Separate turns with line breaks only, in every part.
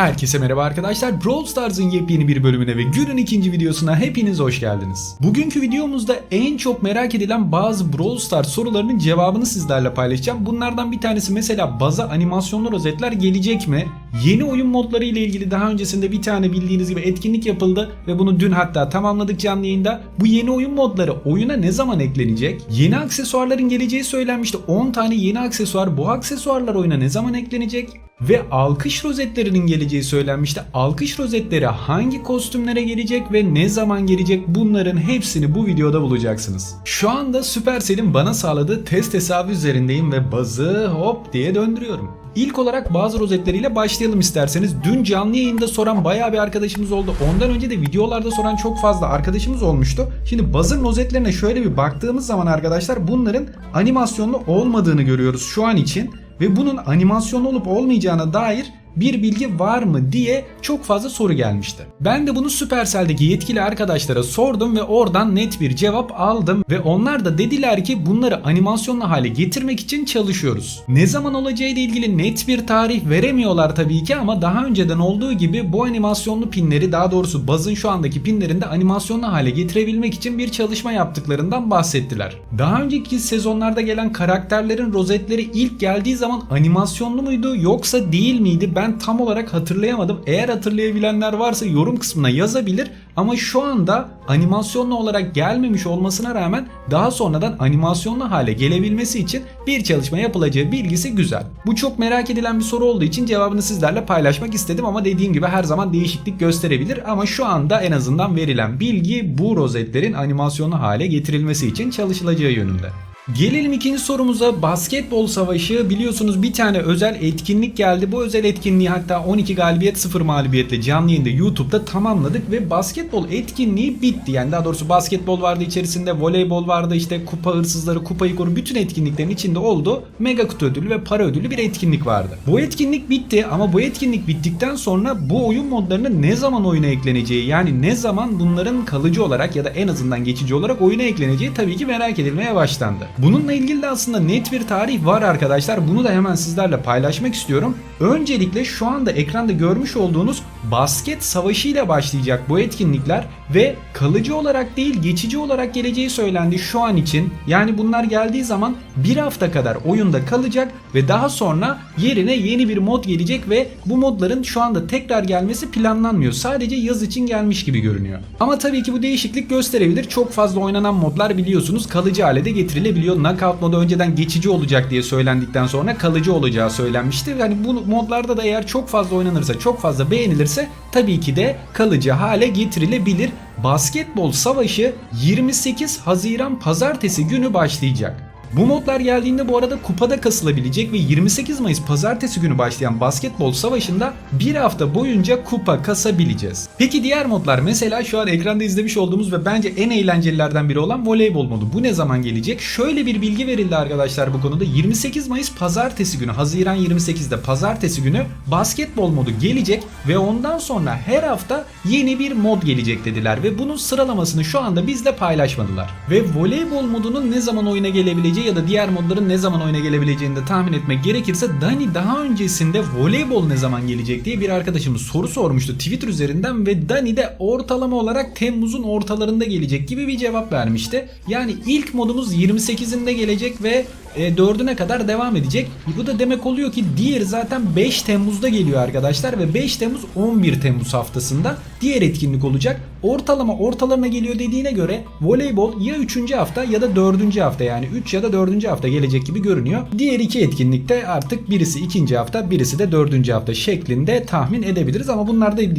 Herkese merhaba arkadaşlar. Brawl Stars'ın yepyeni bir bölümüne ve günün ikinci videosuna hepiniz hoş geldiniz. Bugünkü videomuzda en çok merak edilen bazı Brawl Stars sorularının cevabını sizlerle paylaşacağım. Bunlardan bir tanesi mesela baza animasyonlu rozetler gelecek mi? Yeni oyun modları ile ilgili daha öncesinde bir tane bildiğiniz gibi etkinlik yapıldı ve bunu dün hatta tamamladık canlı yayında. Bu yeni oyun modları oyuna ne zaman eklenecek? Yeni aksesuarların geleceği söylenmişti. 10 tane yeni aksesuar. Bu aksesuarlar oyuna ne zaman eklenecek? Ve alkış rozetlerinin geleceği söylenmişti. Alkış rozetleri hangi kostümlere gelecek ve ne zaman gelecek bunların hepsini bu videoda bulacaksınız. Şu anda Supercell'in bana sağladığı test hesabı üzerindeyim ve bazı hop diye döndürüyorum. İlk olarak bazı rozetleriyle başlayalım isterseniz. Dün canlı yayında soran bayağı bir arkadaşımız oldu. Ondan önce de videolarda soran çok fazla arkadaşımız olmuştu. Şimdi bazın rozetlerine şöyle bir baktığımız zaman arkadaşlar bunların animasyonlu olmadığını görüyoruz şu an için ve bunun animasyonlu olup olmayacağına dair bir bilgi var mı diye çok fazla soru gelmişti. Ben de bunu Supercell'deki yetkili arkadaşlara sordum ve oradan net bir cevap aldım ve onlar da dediler ki bunları animasyonlu hale getirmek için çalışıyoruz. Ne zaman olacağı ile ilgili net bir tarih veremiyorlar tabii ki ama daha önceden olduğu gibi bu animasyonlu pinleri daha doğrusu bazın şu andaki pinlerinde animasyonlu hale getirebilmek için bir çalışma yaptıklarından bahsettiler. Daha önceki sezonlarda gelen karakterlerin rozetleri ilk geldiği zaman animasyonlu muydu yoksa değil miydi? Ben tam olarak hatırlayamadım. Eğer hatırlayabilenler varsa yorum kısmına yazabilir. Ama şu anda animasyonlu olarak gelmemiş olmasına rağmen daha sonradan animasyonlu hale gelebilmesi için bir çalışma yapılacağı bilgisi güzel. Bu çok merak edilen bir soru olduğu için cevabını sizlerle paylaşmak istedim ama dediğim gibi her zaman değişiklik gösterebilir ama şu anda en azından verilen bilgi bu rozetlerin animasyonlu hale getirilmesi için çalışılacağı yönünde. Gelelim ikinci sorumuza. Basketbol savaşı biliyorsunuz bir tane özel etkinlik geldi. Bu özel etkinliği hatta 12 galibiyet 0 mağlubiyetle canlı yayında YouTube'da tamamladık ve basketbol etkinliği bitti. Yani daha doğrusu basketbol vardı içerisinde, voleybol vardı işte kupa hırsızları, kupayı koru bütün etkinliklerin içinde oldu. Mega kutu ödülü ve para ödülü bir etkinlik vardı. Bu etkinlik bitti ama bu etkinlik bittikten sonra bu oyun modlarının ne zaman oyuna ekleneceği yani ne zaman bunların kalıcı olarak ya da en azından geçici olarak oyuna ekleneceği tabii ki merak edilmeye başlandı. Bununla ilgili de aslında net bir tarih var arkadaşlar. Bunu da hemen sizlerle paylaşmak istiyorum. Öncelikle şu anda ekranda görmüş olduğunuz basket savaşı ile başlayacak bu etkinlikler ve kalıcı olarak değil geçici olarak geleceği söylendi şu an için. Yani bunlar geldiği zaman bir hafta kadar oyunda kalacak ve daha sonra yerine yeni bir mod gelecek ve bu modların şu anda tekrar gelmesi planlanmıyor. Sadece yaz için gelmiş gibi görünüyor. Ama tabii ki bu değişiklik gösterebilir. Çok fazla oynanan modlar biliyorsunuz kalıcı hale de getirilebiliyor. Knockout modu önceden geçici olacak diye söylendikten sonra kalıcı olacağı söylenmişti. Yani bu modlarda da eğer çok fazla oynanırsa, çok fazla beğenilirse tabii ki de kalıcı hale getirilebilir. Basketbol savaşı 28 Haziran pazartesi günü başlayacak. Bu modlar geldiğinde bu arada kupada kasılabilecek ve 28 Mayıs pazartesi günü başlayan basketbol savaşında bir hafta boyunca kupa kasabileceğiz. Peki diğer modlar mesela şu an ekranda izlemiş olduğumuz ve bence en eğlencelilerden biri olan voleybol modu. Bu ne zaman gelecek? Şöyle bir bilgi verildi arkadaşlar bu konuda. 28 Mayıs pazartesi günü, Haziran 28'de pazartesi günü basketbol modu gelecek ve ondan sonra her hafta yeni bir mod gelecek dediler ve bunun sıralamasını şu anda bizle paylaşmadılar. Ve voleybol modunun ne zaman oyuna gelebileceği ya da diğer modların ne zaman oyuna gelebileceğini de tahmin etmek gerekirse Dani daha öncesinde voleybol ne zaman gelecek diye bir arkadaşımız soru sormuştu Twitter üzerinden ve Dani de ortalama olarak Temmuz'un ortalarında gelecek gibi bir cevap vermişti. Yani ilk modumuz 28'inde gelecek ve e, 4'üne kadar devam edecek. Bu da demek oluyor ki diğer zaten 5 Temmuz'da geliyor arkadaşlar ve 5 Temmuz 11 Temmuz haftasında diğer etkinlik olacak. Ortalama ortalarına geliyor dediğine göre voleybol ya 3. hafta ya da 4. hafta yani 3 ya da 4. hafta gelecek gibi görünüyor. Diğer iki etkinlikte artık birisi 2. hafta birisi de 4. hafta şeklinde tahmin edebiliriz ama bunlar da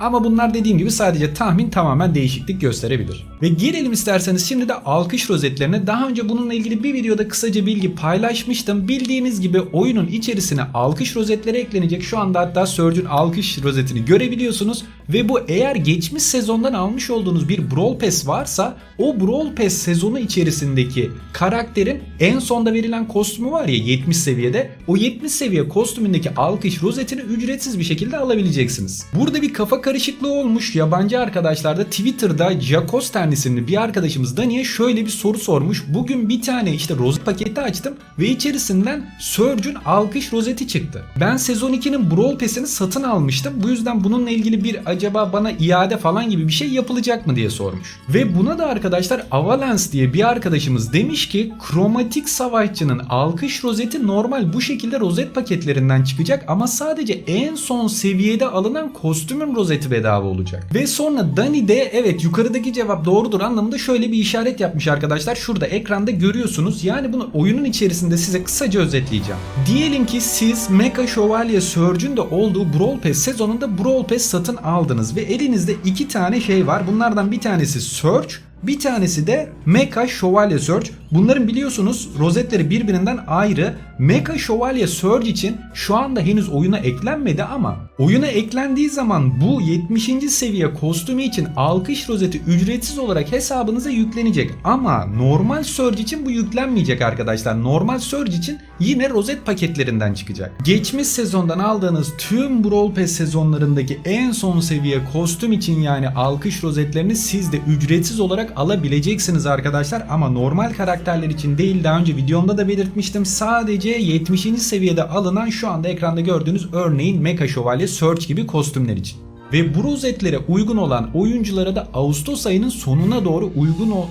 ama bunlar dediğim gibi sadece tahmin tamamen değişiklik gösterebilir. Ve gelelim isterseniz şimdi de alkış rozetlerine. Daha önce bununla ilgili bir videoda kısaca bilgi paylaşmıştım. Bildiğiniz gibi oyunun içerisine alkış rozetleri eklenecek. Şu anda hatta Surge'ün alkış rozetini görebiliyorsunuz. Ve bu eğer geçmiş sezondan almış olduğunuz bir Brawl Pass varsa o Brawl Pass sezonu içerisindeki karakterin en sonda verilen kostümü var ya 70 seviyede. O 70 seviye kostümündeki alkış rozetini ücretsiz bir şekilde alabileceksiniz. Burada bir kafa karışıklığı olmuş. Yabancı arkadaşlar da Twitter'da Jacos isimli bir arkadaşımız Dani'ye şöyle bir soru sormuş. Bugün bir tane işte rozet paketi açtım ve içerisinden Surge'ün alkış rozeti çıktı. Ben sezon 2'nin Brawl Pass'ini satın almıştım. Bu yüzden bununla ilgili bir acaba bana iade falan gibi bir şey yapılacak mı diye sormuş. Ve buna da arkadaşlar Avalance diye bir arkadaşımız demiş ki kromatik savaşçının alkış rozeti normal bu şekilde rozet paketlerinden çıkacak ama sadece en son seviyede alınan kostümün rozeti bedava olacak. Ve sonra Dani de evet yukarıdaki cevap doğrudur anlamında şöyle bir işaret yapmış arkadaşlar. Şurada ekranda görüyorsunuz. Yani bunu oyunun içerisinde size kısaca özetleyeceğim. Diyelim ki siz Mecha Şövalye Surge'ün de olduğu Brawl Pass sezonunda Brawl Pass satın aldınız ve elinizde iki tane şey var. Bunlardan bir tanesi Surge bir tanesi de Mecha Şövalye Surge. Bunların biliyorsunuz rozetleri birbirinden ayrı. Mecha Şövalye Surge için şu anda henüz oyuna eklenmedi ama oyuna eklendiği zaman bu 70. seviye kostümü için alkış rozeti ücretsiz olarak hesabınıza yüklenecek. Ama normal Surge için bu yüklenmeyecek arkadaşlar. Normal Surge için yine rozet paketlerinden çıkacak. Geçmiş sezondan aldığınız tüm Brawl Pass sezonlarındaki en son seviye kostüm için yani alkış rozetlerini siz de ücretsiz olarak alabileceksiniz arkadaşlar ama normal karakterler için değil daha önce videomda da belirtmiştim sadece 70. seviyede alınan şu anda ekranda gördüğünüz örneğin Mecha Şövalye Search gibi kostümler için. Ve bu rozetlere uygun olan oyunculara da Ağustos ayının sonuna doğru uygun o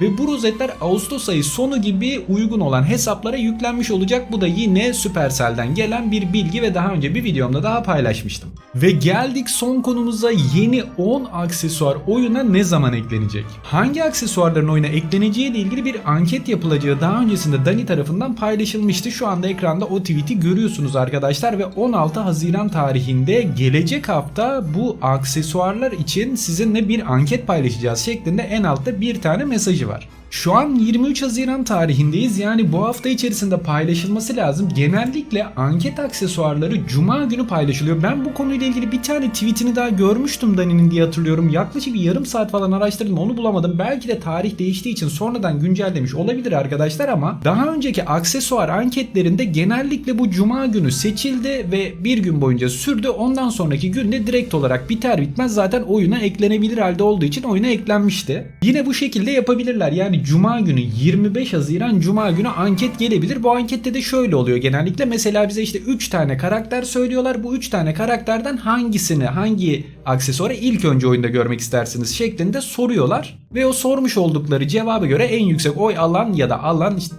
ve bu rozetler Ağustos ayı sonu gibi uygun olan hesaplara yüklenmiş olacak. Bu da yine Supercell'den gelen bir bilgi ve daha önce bir videomda daha paylaşmıştım. Ve geldik son konumuza yeni 10 aksesuar oyuna ne zaman eklenecek? Hangi aksesuarların oyuna ekleneceği ile ilgili bir anket yapılacağı daha öncesinde Dani tarafından paylaşılmıştı. Şu anda ekranda o tweet'i görüyorsunuz arkadaşlar ve 16 Haziran tarihinde gelecek hafta bu aksesuarlar için sizinle bir anket paylaşacağız şeklinde en altta bir tane mesajı var. Şu an 23 Haziran tarihindeyiz yani bu hafta içerisinde paylaşılması lazım. Genellikle anket aksesuarları Cuma günü paylaşılıyor. Ben bu konuyla ilgili bir tane tweetini daha görmüştüm Dani'nin diye hatırlıyorum. Yaklaşık bir yarım saat falan araştırdım onu bulamadım. Belki de tarih değiştiği için sonradan güncellemiş olabilir arkadaşlar ama daha önceki aksesuar anketlerinde genellikle bu Cuma günü seçildi ve bir gün boyunca sürdü. Ondan sonraki günde direkt olarak biter bitmez zaten oyuna eklenebilir halde olduğu için oyuna eklenmişti. Yine bu şekilde yapabilirler. Yani Cuma günü 25 Haziran Cuma günü anket gelebilir. Bu ankette de şöyle oluyor genellikle. Mesela bize işte 3 tane karakter söylüyorlar. Bu 3 tane karakterden hangisini, hangi aksesuarı ilk önce oyunda görmek istersiniz şeklinde soruyorlar. Ve o sormuş oldukları cevaba göre en yüksek oy alan ya da alan işte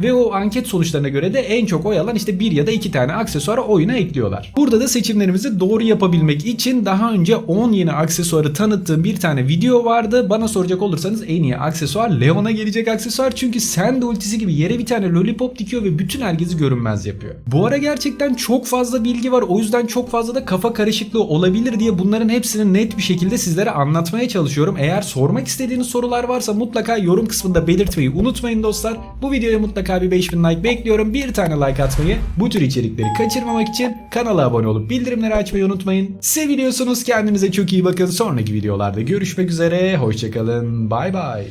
ve o anket sonuçlarına göre de en çok oy alan işte bir ya da iki tane aksesuarı oyuna ekliyorlar. Burada da seçimlerimizi doğru yapabilmek için daha önce 10 yeni aksesuarı tanıttığım bir tane video vardı. Bana soracak olursanız en iyi aksesuar Leon'a gelecek aksesuar. Çünkü Sand ultisi gibi yere bir tane lollipop dikiyor ve bütün herkesi görünmez yapıyor. Bu ara gerçekten çok fazla bilgi var. O yüzden çok fazla da kafa karışıklığı olabilir diye bunların hepsini net bir şekilde sizlere anlatmaya çalışıyorum. Eğer sormak istediğiniz sorular varsa mutlaka yorum kısmında belirtmeyi unutmayın dostlar. Bu videoya mutlaka bir 5000 like bekliyorum. Bir tane like atmayı, bu tür içerikleri kaçırmamak için kanala abone olup bildirimleri açmayı unutmayın. Seviliyorsunuz kendinize çok iyi bakın. Sonraki videolarda görüşmek üzere. Hoşçakalın. Bay bay.